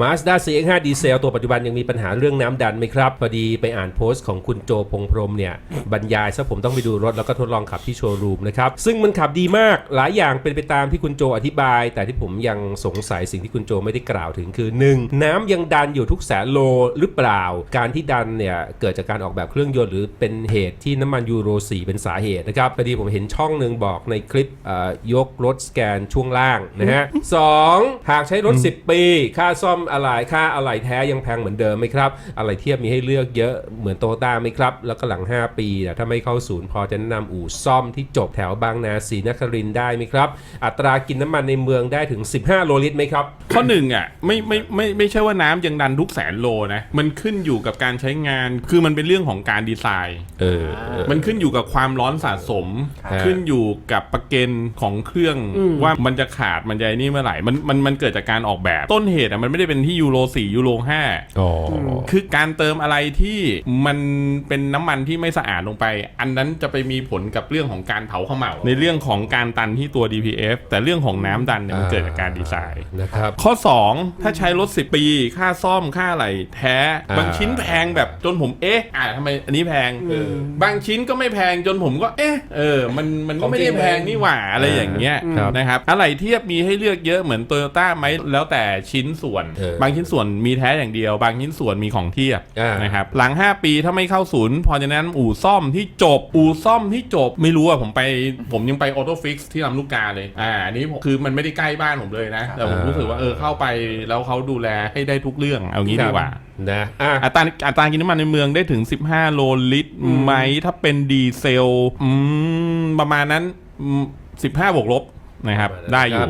Mazda CX-5 ดีเซลตัวปัจจุบันยังมีปัญหาเรื่องน้ำดันไหมครับ พอดีไปอ่านโพสต์ของคุณโจพงพรหมเนี่ย บรรยายซะผมต้องไปดูรถแล้วก็ทดลองขับที่โชว์รูมนะครับ ซึ่งมันขับดีมากหลายอย่างเป็นไปตามที่คุณโจอธิบาย แต่ที่ผมยังสงสัยสิ่งที่คุณโจไม่ได้กล่าวถึงคือ 1. น้ำยังดันอยู่ทุกแสนโลหรือเปล่า การที่ดันเนี่ยเกิดจากการออกแบบเครื่องยนต์หรือเป็นเหตุที่น้ำมันยูโร 4 เป็นสาเหตุนะครับพอดีผมเห็นช่องหนึ่งบอกในคลิปเอ่อยกรถสแกนช่วงล่างนะฮะ 2. หากใช้รถ 10 ปีค่าซ่อมอะไหล่ค่าอะไหล่แท้ยังแพงเหมือนเดิมไหมครับอะไรเทียบมีให้เลือกเยอะเหมือนโตต้าไหมครับ แล้วก็หลัง 5 ปีเนี่ยถ้าไม่เข้าศูนย์พอจะแนะนำอู่ซ่อมที่จบแถวบางนาศรีนครินได้ไหมครับ อัตรากินน้ำมันในเมืองได้ถึง 15 โลลิตรไหมครับ ข้อหนึ่งอะไม่ไม่ไม่ไม่ใช่ว่าน้ำยังดันทุกแสนโลนะมันขึ้นอยู่กับการใช้งานคือมันเป็นเรื่องของการดีไซน์เออมันขึ้นอยู่กับความร้อนสะสมขึ้นอยู่กับประเกณฑ์ของเครื่องว่ามันจะขาดมันจะไอ้นี่เมื่อไหร่มันมันมันเกิดจากการออกแบบ ต้นเหตุอะมันไม่ได้เป็นที่ยูโร4ยูโร5อ๋อคือการเติมอะไรที่มันเป็นน้ำมันที่ไม่สะอาดลงไป อันนั้นจะไปมีผลกับเรื่องของการเผาเขม่าในเรื่องของการตันที่ตัว DPF แต่เรื่องของน้ำดันเนี่ยมันเกิดจากการดีไซน์นะครับข้อ 2 ถ้าใช้รถ 10 ปี ค่าซ่อมค่าอะไรแท้อ่าบางชิ้นแพงแบบจนผมเอ๊ะอ่าทำไมอันนี้แพงเออบางชิ้นก็ไม่แพงจนผมก็เอ๊ะเออมันมันก็ไม่ได้แพงนี่หว่าอะไรอย่างเงี้ยครับนะครับอะไรเทียบมีให้เลือกเยอะเหมือนโตโยต้าไหมแล้วแต่ชิ้นส่วนเออบางชิ้นส่วนมีแท้อย่างเดียว บางชิ้นส่วนมีของเทียบอ่านนะครับหลัง 5 ปีถ้าไม่เข้าศูนย์พอจะนั้นอู่ซ่อมที่จบ อู่ซ่อมที่จบไม่รู้อะผมไปผมยังไปออโต้ฟิกที่ลำลูกกาเลยอ่าอันนี้ผมคือมันไม่ได้ใกล้บ้านผมเลยนะ แต่ผมรู้สึกว่าเออเข้าไปแล้วเขาดูแลให้ได้ทุกเรื่องเอางี้ดีกว่านะอะอัตราอัตรากินน้ำมันในเมืองได้ถึง 15 โลลิตรไหมถ้าเป็นดีเซลอืมประมาณนั้นอืม15บวกลบนะครับ ได้อยู่